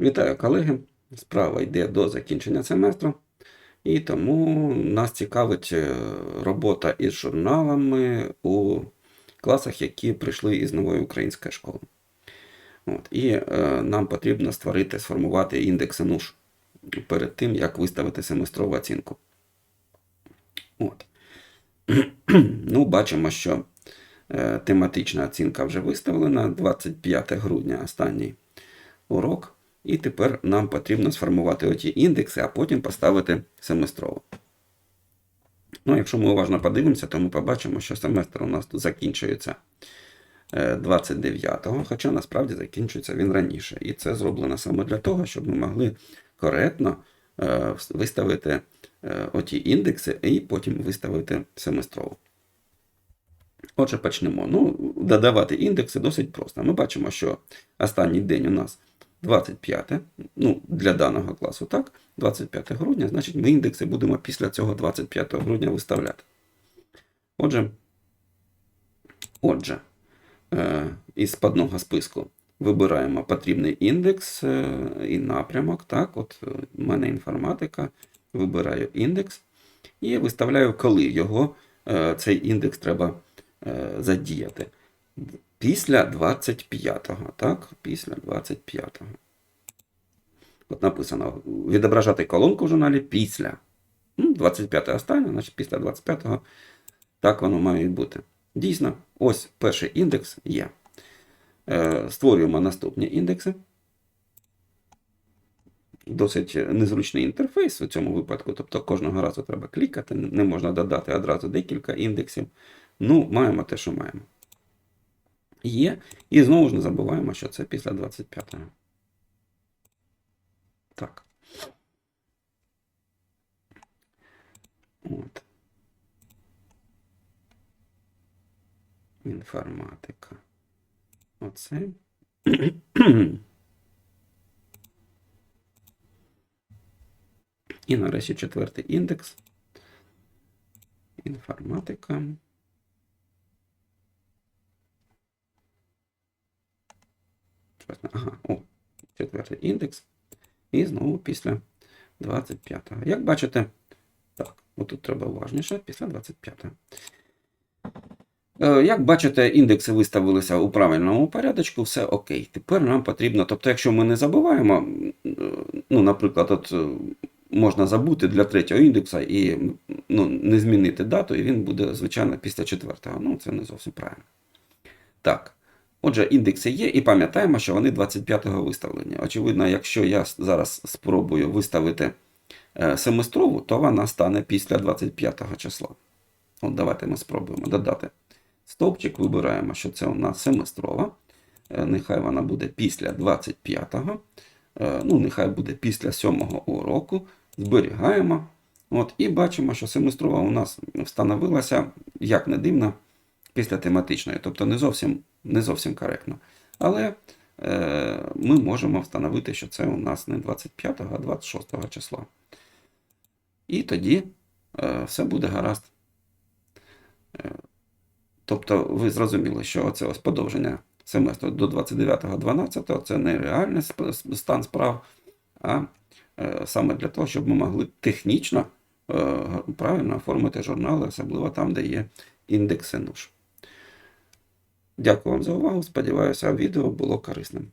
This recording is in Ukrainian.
Вітаю, колеги! Справа йде до закінчення семестру, і тому нас цікавить е, робота із журналами у класах, які прийшли із нової української школи. От. І е, нам потрібно створити, сформувати індекси НУШ перед тим, як виставити семестрову оцінку. От. ну, бачимо, що е, тематична оцінка вже виставлена 25 грудня останній урок. І тепер нам потрібно сформувати оті індекси, а потім поставити семестрово. Ну, якщо ми уважно подивимося, то ми побачимо, що семестр у нас тут закінчується е, 29-го, хоча насправді закінчується він раніше. І це зроблено саме для того, щоб ми могли коректно е, виставити е, оті індекси і потім виставити семестрово. Отже, почнемо. Ну, додавати індекси досить просто. Ми бачимо, що останній день у нас 25, ну, для даного класу, так, 25 грудня, значить, ми індекси будемо після цього 25 грудня виставляти. Отже, отже, е, із складного списку вибираємо потрібний індекс е, і напрямок. Так, от е, в мене інформатика, вибираю індекс і виставляю, коли його цей індекс треба задіяти. Після 25-го, так? Після 25-го. От написано відображати колонку в журналі після. Ну, 25 останнє, значить після 25-го. Так воно має бути. Дійсно, ось перший індекс є. Е, Створюємо наступні індекси. Досить незручний інтерфейс у цьому випадку. Тобто кожного разу треба клікати, не можна додати одразу декілька індексів. Ну, маємо те, що маємо. Є. І знову ж не забуваємо, що це після 25-го. Так. От. Інформатика. Оце. І нарешті четвертий індекс. Інформатика. Ага, о, четвертий індекс. І знову після 25-го. Як бачите, так, отут треба уважніше, після 25-го. Е, Як бачите, індекси виставилися у правильному порядочку, все окей. Тепер нам потрібно, тобто, якщо ми не забуваємо, ну, наприклад, от е, можна забути для третього індекса і ну, не змінити дату, і він буде, звичайно, після четвертого. Ну, це не зовсім правильно. Так. Отже, індекси є, і пам'ятаємо, що вони 25-го виставлені. Очевидно, якщо я зараз спробую виставити е, семестрову, то вона стане після 25-го числа. От давайте ми спробуємо додати стовпчик, вибираємо, що це у нас семестрова. Е, Нехай вона буде після 25-го. Е, Ну, нехай буде після 7-го уроку. Зберігаємо. От, І бачимо, що семестрова у нас встановилася, як не дивно, після тематичної. Тобто не зовсім не зовсім коректно. Але е, ми можемо встановити, що це у нас не 25, а 26 числа. І тоді е, все буде гаразд. Е, тобто, ви зрозуміли, що оце ось подовження семестру до 29.12 це не реальний стан справ, а е, саме для того, щоб ми могли технічно е, правильно оформити журнали, особливо там, де є індекси НУШ. Дякую вам за увагу. Сподіваюся, відео було корисним.